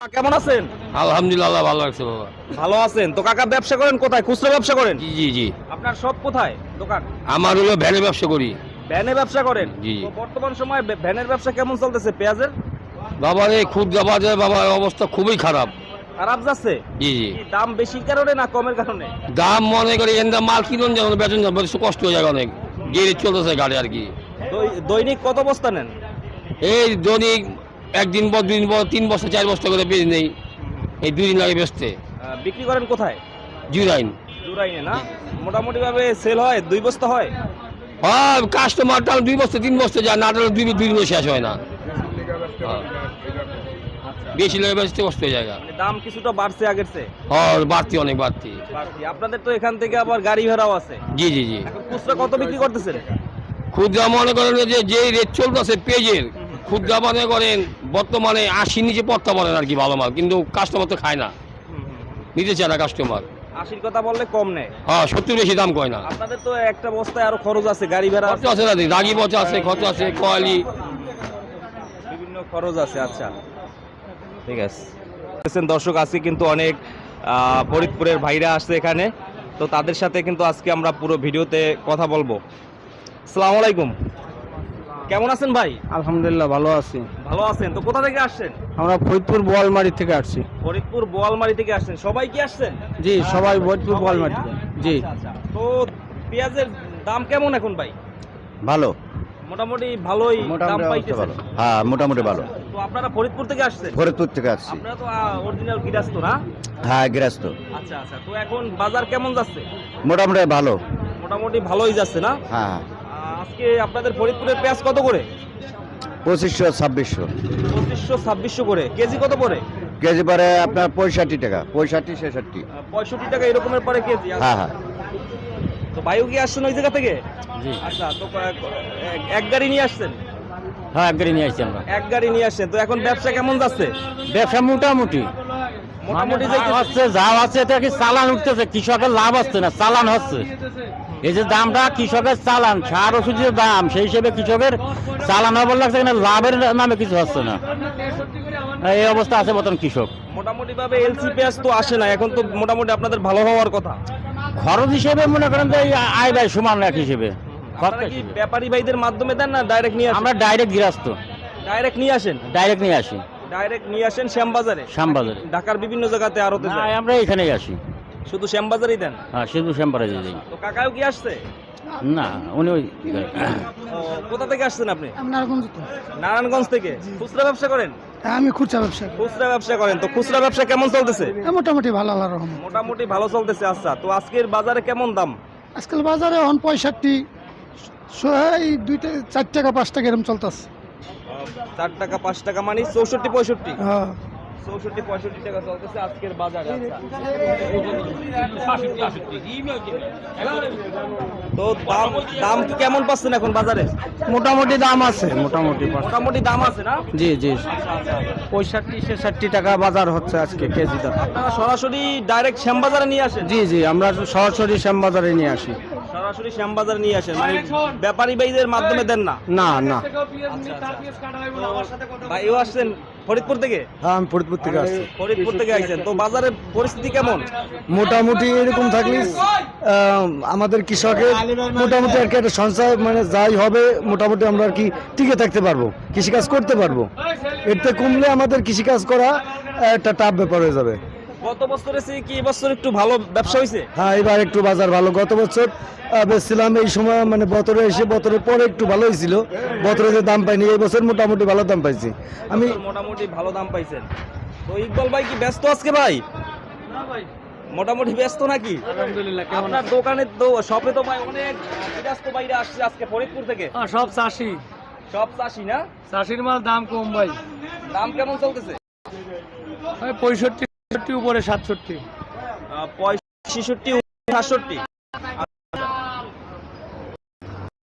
কেমন আছেন? আলহামদুলিল্লাহ ভালো লাগছে বাবা। ভালো আছেন। তো কাকা ব্যবসা করেন কোথায়? খুচরা ব্যবসা করেন? জি জি জি। আপনার সব কোথায়? দোকান? আমার হলো ভ্যানের ব্যবসা করি। ভ্যানে ব্যবসা করেন? জি। তো বর্তমান সময়ে ভ্যানের ব্যবসা কেমন চলতেছে? পেঁয়াজের? বাবার এই খুচরা বাজারে বাবার অবস্থা খুবই খারাপ। খারাপ যাচ্ছে? জি জি। দাম বেশির কারণে না কমের কারণে? দাম মনে করি এন্দা মাল কিনুন যেমন বেতন যাবে কষ্ট হয়ে যায় অনেক। গেড়ে চলতেছে গাড়ি আর কি। দৈনিক কত বস্তা নেন? এই দৈনিক একদিন পর দুদিন পর তিন বস্তা চার বস্তা করে বেশি নেই। এই দুদিন লাগে বেচতে। বিক্রি করেন কোথায়? জুরাইন। জুরাইনে না? মোটামুটি ভাবে সেল হয় দুই বস্তা হয়? হ্যাঁ কাস্টমার টাল দুই বস্তা তিন বস্তা যায় না টালে দুই দুই দিনও শেষ হয় না। হ্যাঁ। বেশি লাগে বেচতে কষ্ট হয়ে যায় মানে দাম কিছুটা বাড়ছে আগের চেয়ে। হ্যাঁ বাড়তি অনেক বাড়তি। বাড়তি। আপনাদের তো এখান থেকে আবার গাড়ি ভাড়াও আছে। জি জি জি। খুচরা কত বিক্রি করতেছেন? খুচরা মনে করেন যে যে রেট চলতেছে পেজের খুচরা মনে করেন বর্তমানে আশি নিচে পড়তে পারেন আর কি ভালো মাল কিন্তু কাস্টমার তো খায় না। নিতে চায় না কাস্টমার আশির কথা বললে কম নেয়। হ্যাঁ সত্যি বেশি দাম কয় না। আপনাদের তো একটা বস্তায় আরও খরচ আছে গাড়ি ভাড়া খরচ আছে না রাগি পচা আছে খরচ আছে কোয়ালি। বিভিন্ন খরচ আছে আচ্ছা। ঠিক আছে। দর্শক আজকে কিন্তু অনেক ফরিদপুরের ভাইরা আসছে এখানে। তো তাদের সাথে কিন্তু আজকে আমরা পুরো ভিডিওতে কথা বলব। আসসালামু আলাইকুম। কেমন আছেন ভাই? আলহামদুলিল্লাহ ভালো আছি। ভালো আছেন? তো কোথা থেকে আসছেন? আমরা ফরিদপুর বোয়ালমারি থেকে আসছি। ফরিদপুর বোয়ালমারি থেকে আসছেন। সবাই কি আসছেন? জি সবাই ফরিদপুর বোয়ালমারি থেকে। জি। আচ্ছা, আচ্ছা। তো পেঁয়াজের দাম কেমন এখন ভাই? ভালো। মোটামুটি ভালোই দাম মোটামুটি পাইতেছেন ভালো। হ্যাঁ মোটামুটি ভালো। তো আপনারা ফরিদপুর থেকে আসছেন? ফরিদপুর থেকে আসছি। আপনারা তো অরিজিনাল গিরাস্ত না? হ্যাঁ গৃহস্থ। আচ্ছা আচ্ছা। তো এখন বাজার কেমন যাচ্ছে? মোটামুটি ভালো। মোটামুটি ভালোই যাচ্ছে না? হ্যাঁ আহ, আজকে আপনাদের ফরিদপুরের পেঁয়াজ কত করে? পঁচিশশো ছাব্বিশশো। পঁচিশশো ছাব্বিশশো করে। কেজি কত করে কেজি পরে আপনার পঁয়ষট্টি টাকা পঁয়ষট্টি ছেষট্টি। পঁয়ষট্টি টাকা এরকমের পরে কেজি আচ্ছা। হ্যাঁ হ্যাঁ। তো বায়ু কি আসছেন ওই জায়গা থেকে? আচ্ছা তো এক- এক গাড়ি নিয়ে আসছেন? হ্যাঁ এক গাড়ি নিয়ে আসছি আমরা। এক গাড়ি নিয়ে আসছেন। তো এখন ব্যবসা কেমন যাচ্ছে? ব্যবসা মোটামুটি। মোটামুটি হচ্ছে যা হচ্ছে এটা কি চালান উঠতেছে? কৃষকের লাভ হচ্ছে না? চালান হচ্ছে। এই যে দামটা কৃষকের চালান সার ওষুধের দাম সেই হিসেবে কৃষকের চালান হবার লাগছে কিনা? লাভের নামে কিছু হচ্ছে না। এই অবস্থা আছে বর্তমান কৃষক। মোটামুটি ভাবে এলসি পেঁয়াজ তো আসে না এখন তো মোটামুটি আপনাদের ভালো হওয়ার কথা। খরচ হিসেবে মনে করেন যে এই আয় ব্যয় সমান এক হিসেবে। ব্যাপারী ভাইদের মাধ্যমে দেন না ডাইরেক্ট নিয়ে আমরা ডাইরেক্ট গৃহস্থ। ডাইরেক্ট নিয়ে আসেন? ডাইরেক্ট নিয়ে আসি। ডাইরেক্ট নিয়ে আসেন শ্যামবাজারে। শ্যামবাজারে। ঢাকার বিভিন্ন জায়গাতে আরতে না, যায়। আমরা এখানেই আসি। শুধু শ্যামবাজারই দেন? হ্যাঁ শুধু শ্যামবারে যাই তো কাকাও কি আসছে? না উনি ওই কোথা থেকে আসছেন আপনি? নারায়ণগঞ্জ নারায়ণগঞ্জ থেকে? খুচরা ব্যবসা করেন? হ্যাঁ, আমি খুচরা ব্যবসা খুচরা ব্যবসা করেন। তো খুচরা ব্যবসা কেমন চলতেছে? হ্যাঁ, মোটামুটি ভালো আল্লাহ রহমান মোটামুটি ভালো চলতেছে আচ্ছা। তো আজকের বাজারে কেমন দাম? আজকাল বাজারে এখন পঁয়ষট্টি স- এই দুই টাকা চার টাকা পাঁচ টাকা এরকম চলতেছে। চার টাকা পাঁচ টাকা মানে চৌষট্টি পঁয়ষট্টি। হ্যাঁ। চৌষট্টি পঁয়ষট্টি টাকা চলতেছে আজকের বাজারে আচ্ছা। তো দাম দাম কি কেমন পাচ্ছেন এখন বাজারে? মোটামুটি দাম আছে মোটামুটি মোটামুটি দাম আছে না? জি জি। আচ্ছা আচ্ছা পঁয়ষট্টি ছেষট্টি টাকা বাজার হচ্ছে আজকে কেজি দাম। আপনারা সরাসরি ডাইরেক্ট শ্যামবাজারে নিয়ে আসেন? জি জি আমরা সরাসরি শ্যামবাজারে নিয়ে আসি। সরাসরি শ্যামবাজারে নিয়ে আসেন। মানে ব্যাপারী ভাইদের মাধ্যমে দেন না। না না। ভাইও আসছেন ফরিদপুর থেকে? হ্যাঁ আমি ফরিদপুর থেকে আসছি। ফরিদপুর থেকে আসছেন। তো বাজারের পরিস্থিতি কেমন? মোটামুটি এরকম থাকলে আমাদের কৃষকের মোটামুটি আর কি একটা সঞ্চয় মানে যাই হবে মোটামুটি আমরা আর কি টিকে থাকতে পারব কৃষিকাজ করতে পারব। এতে কমলে আমাদের কৃষিকাজ করা একটা টাফ ব্যাপার হয়ে যাবে। গত বছরে চেয়ে কি এবছর একটু ভালো ব্যবসা হয়েছে? হ্যাঁ এবার একটু বাজার ভালো। গত বছর বেচছিলাম এই সময় মানে বতরে এসে বতরের পরে একটু ভালো হয়েছিল। বতরে যে দাম পাইনি এই বছর মোটামুটি ভালো দাম পাইছি। আমি মোটামুটি ভালো দাম পাইছেন। তো ইকবাল ভাই কি ব্যস্ত আজকে ভাই? মোটামুটি ব্যস্ত নাকি? আলহামদুলিল্লাহ আপনার দোকানে তো শপে তো ভাই অনেক বিরাস্ত বাইরে আসছে আজকে ফরিদপুর থেকে। আহ, সব চাষি। সব চাষি না? চাষির মাল দাম কম ভাই। দাম কেমন চলতেছে? পঁয়ষট্টি উপরে সাতষট্টি। পঁয়ষট্টি সাতষট্টি।